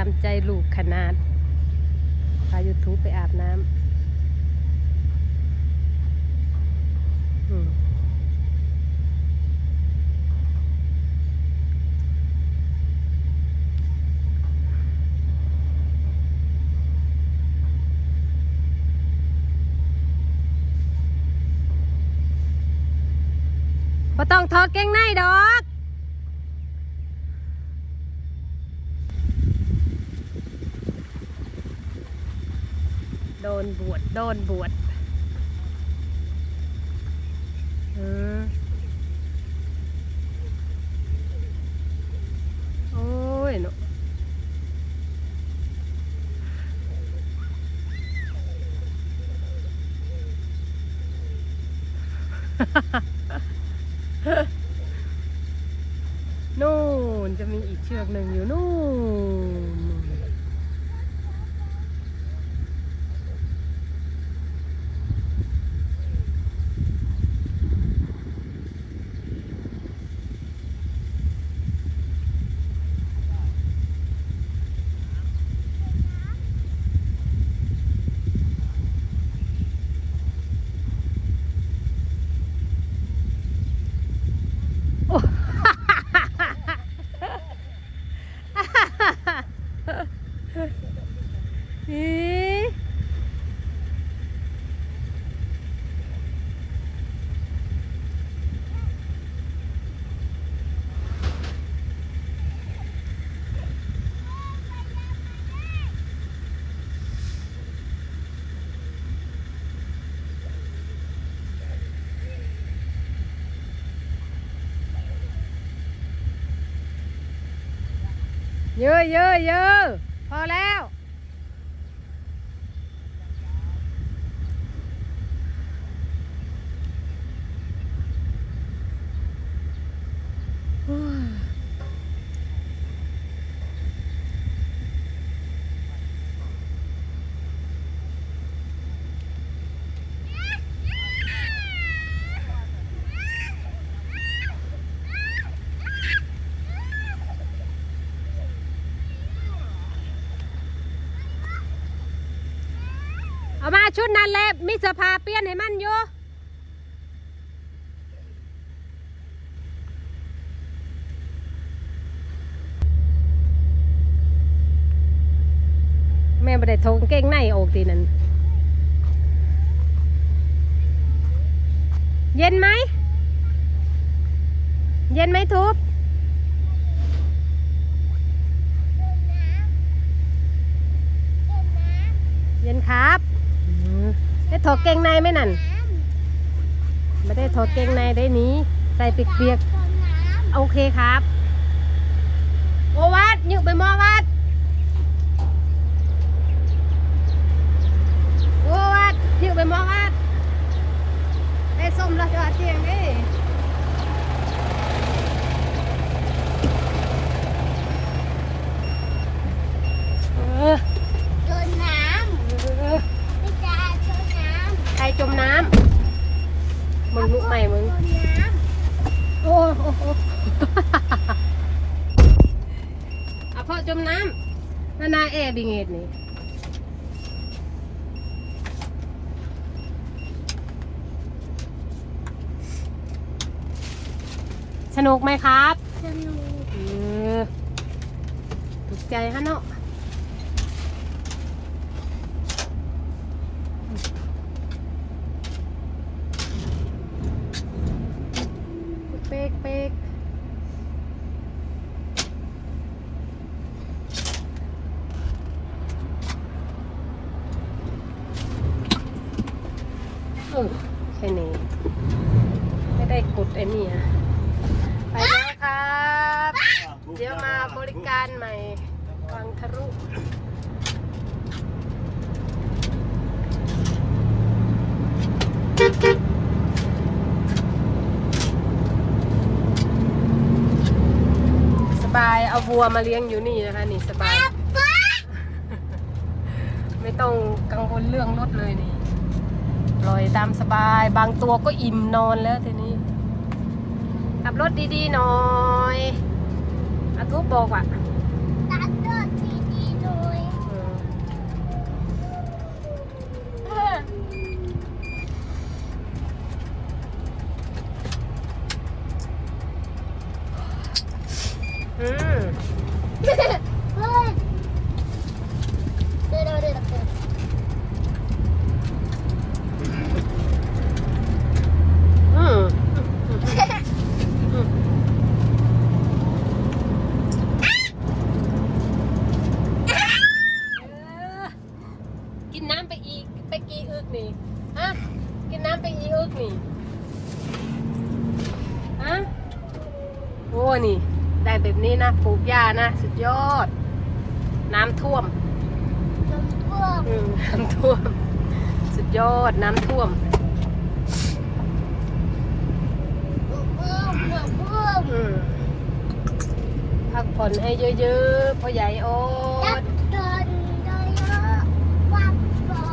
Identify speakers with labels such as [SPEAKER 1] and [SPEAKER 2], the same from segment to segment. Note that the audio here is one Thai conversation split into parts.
[SPEAKER 1] ามใจลูกขนาดพายูทูบไปอาบน้ำอืมบ่ต้องถอดเกงในดอก โดนบวชโดนบวชอืมโอ้ยเนอะนู่นจะมีอีกเชือกหนึ่งอยู่นู่น เยอะเยอะเยอะพอแล้ว ชุดนั้นเลยมีเสื้อผ้าเปลี่ยนให้มันอยู่แม่ไม่ได้ทงเก่งในออกตีนั้น เย็นไหม เย็นไหมทุบ เย็นครับอืมได้ ถอดเกงในไหมนั่นไม่ได้ถอดเกงในได้นี้ใส่เปียกๆโอเคครับโอวัดยึกไปมอวัด โอวัดยึกไปหมอวัดได้ส้มแล้วจะเตียงดิเออ
[SPEAKER 2] โดนน้
[SPEAKER 1] เออำ
[SPEAKER 2] ไม่จ้าโดนน้
[SPEAKER 1] ใครจมน้ำมึงลุกใหม่มึงำ
[SPEAKER 2] โดนน้
[SPEAKER 1] โอ้โอ้โอ้ เอาพ่อ จมน้ำนานาแอร์บิงเอ็ดนี่สนุกไหมครับำ
[SPEAKER 2] สนุก
[SPEAKER 1] เออถูกใจฮะเนาะเป๊กเป๊ก เออแค่นี้ ไม่ได้กดไอ้นี่อะไปแล้วครับ เดี๋ยวมาบริการใหม่วังทะลุสบายเอาวัวมาเลี้ยงอยู่นี่นะคะ นี่สบาย ไม่ต้องกังวลเรื่องรถเลยนี่ ปล่อยตามสบาย บางตัวก็อิ่มนอนแล้วทีนี้ขับรถดีๆหน่อยอาทุบบอกว่า
[SPEAKER 2] ตัดรถดีๆ
[SPEAKER 1] อืม
[SPEAKER 2] เฮ้ยเดี๋ยวเดี๋ยวเดี๋ยวเดี๋ยว
[SPEAKER 1] อืมกินน้ำไปอีกไปกี่อึกนี่ฮะกินน้ำไปอีกอึกนี่ฮะ โอ้นี่ ได้แบบนี้นะปลูกหญ้านะ สุดยอด น้ำท่วม
[SPEAKER 2] จมพวก
[SPEAKER 1] อืมน้ำท่วม สุดยอดน้ำท่วม
[SPEAKER 2] เพิ่มเพิ่มเพิ่ม
[SPEAKER 1] อืมพักผ่อนให้เยอะๆพ่อใหญ่โอ๊
[SPEAKER 2] จับ
[SPEAKER 1] ต
[SPEAKER 2] จนเยอะๆวับก่อ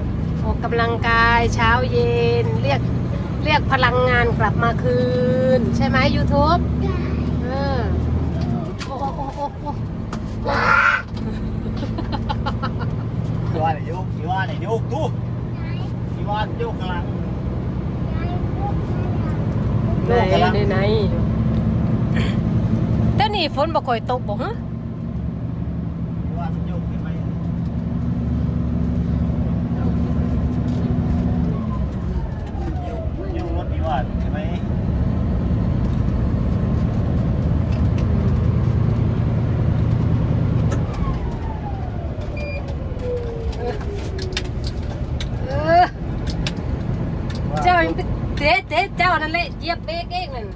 [SPEAKER 2] น
[SPEAKER 1] ออกกำลังกายเช้าเย็นเรียก เรียกพลังงานกลับมาคืน ใช่ไหม YouTube
[SPEAKER 2] ได้
[SPEAKER 1] เออโอ้โอ้โอ้โอ้โอ้
[SPEAKER 3] อีวานเนี่ยโยกอีวานเนี่ยโยกตู้
[SPEAKER 2] ไหน
[SPEAKER 3] อีวานโยกกำลัง
[SPEAKER 2] ไหนพวกนั้น
[SPEAKER 1] ไหนไหนไหนแต่นี่ฝนบ่ค่อยตกบ่ฮะ
[SPEAKER 3] อีวานมันโยกใช่ไหมโยกโยกรถอีวานใช่ไหม
[SPEAKER 1] เออ
[SPEAKER 3] ว่า
[SPEAKER 1] เจ้ายังไปเตะเตะเจ้า นั่นแหละเหยียบเบรกเองนั่น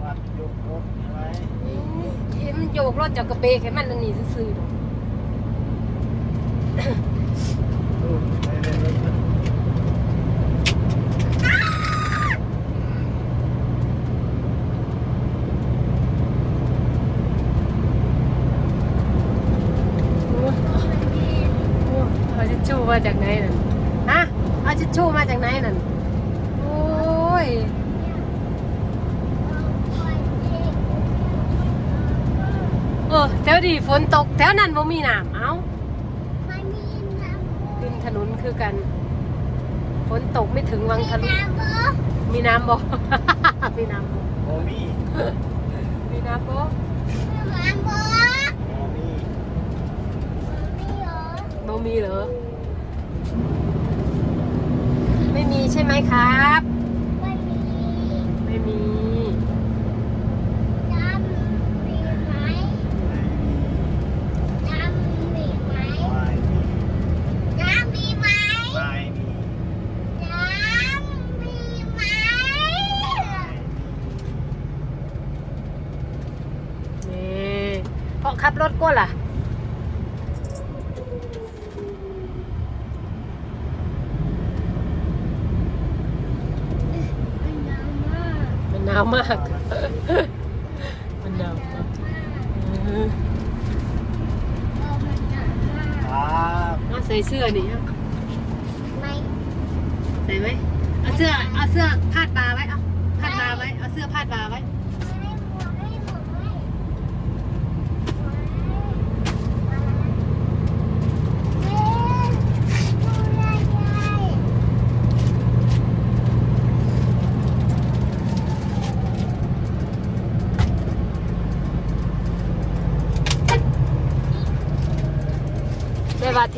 [SPEAKER 3] ว่าโยกรถใช่ไหม
[SPEAKER 1] อืมเห็นมันโยกรถจากกระเบรกให้มันอันนี้ซื่อๆดอก
[SPEAKER 3] ไปเรื่อยๆ
[SPEAKER 1] โอ้โอ้เอาทิชชู่มาจากไหนนั่นฮะเอาทิชชู่มาจากไหนนั่นโอ้ย เออแถวดีฝนตกแถวนั้นบ่มีน้ำเอ้า
[SPEAKER 2] มันมีน้ำ
[SPEAKER 1] ขึ้นถนนคือกัน ฝนตกไม่ถึงวัง
[SPEAKER 2] มี
[SPEAKER 1] ทะลุ
[SPEAKER 2] น้ำบ่
[SPEAKER 1] มีน้ำบ่ มีน้ำบ่
[SPEAKER 3] โมมี่
[SPEAKER 1] มีน้ำบ่
[SPEAKER 2] น้ำบ่
[SPEAKER 3] โมมี่
[SPEAKER 2] มีเหรอ
[SPEAKER 1] บ่มีเหรอ ไม่มีใช่ไหมครับ
[SPEAKER 2] ไม่มี
[SPEAKER 1] ไม่มี
[SPEAKER 2] น้ำมีไหมน้ำมีไหม
[SPEAKER 3] ไม่มี
[SPEAKER 2] น้ำมีไหม
[SPEAKER 3] ไม่มี
[SPEAKER 2] น้ำมีไหม
[SPEAKER 1] นี่เพราะ ขับรถก็ล่ะ
[SPEAKER 2] มันน้ำมาก
[SPEAKER 1] มันหนาวมากมันหนาวมากเออ
[SPEAKER 2] เออมันน้ำมาก
[SPEAKER 3] ครับ
[SPEAKER 1] เอาใส่เสื้อนี่เอา
[SPEAKER 2] ไม่
[SPEAKER 1] ใส่ไหมเอาเสื้อเอาเสื้อพาดบ่าไว้เอาพาดบ่าไว้เอาเสื้อพาดบ่าไว้
[SPEAKER 2] ไม่หมดไม่หมดไม่เอ๊ะดูยายยา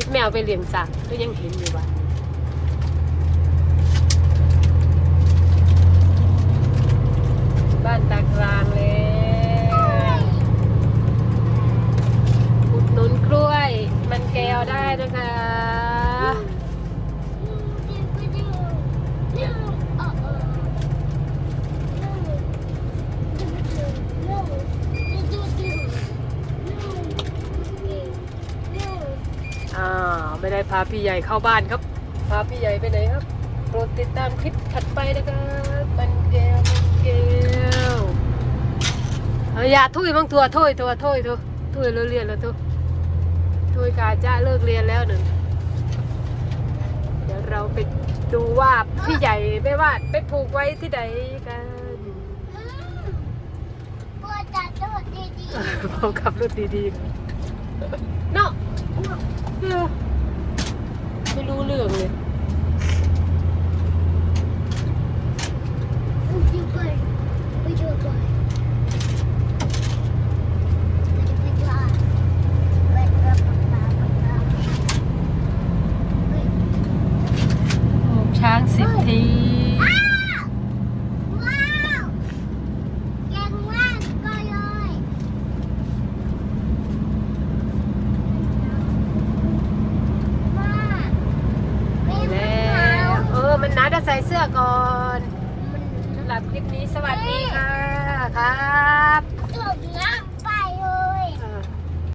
[SPEAKER 2] ย
[SPEAKER 1] แม่ว่าทิศแมวไปเลี้ยงสัตว์ก็ยังเห็นอยู่ว่าบ้านตากลางแล้วอุดหนุนกล้วย มันแก้วได้นะคะ อ่าไม่ได้ พาพี่ใหญ่เข้าบ้านครับ พาพี่ใหญ่ไปไหนครับโปรดติดตามคลิปถัดไปนะครับมันแก้วมันแก้วเอาอย่าทุยบ้างตัวทุยตัวทุยตัวทุยเลิกเรียนแล้วทุยทุยกาจะเลิกเรียนแล้วหนึ่งเดี๋ยวเราไปดูว่าพี่ใหญ่ไม่ว่าไปผูกไว้ที่ไหนกันพอขับรถดีๆกันเนาะเออ ไม่รู้เรื่องเลย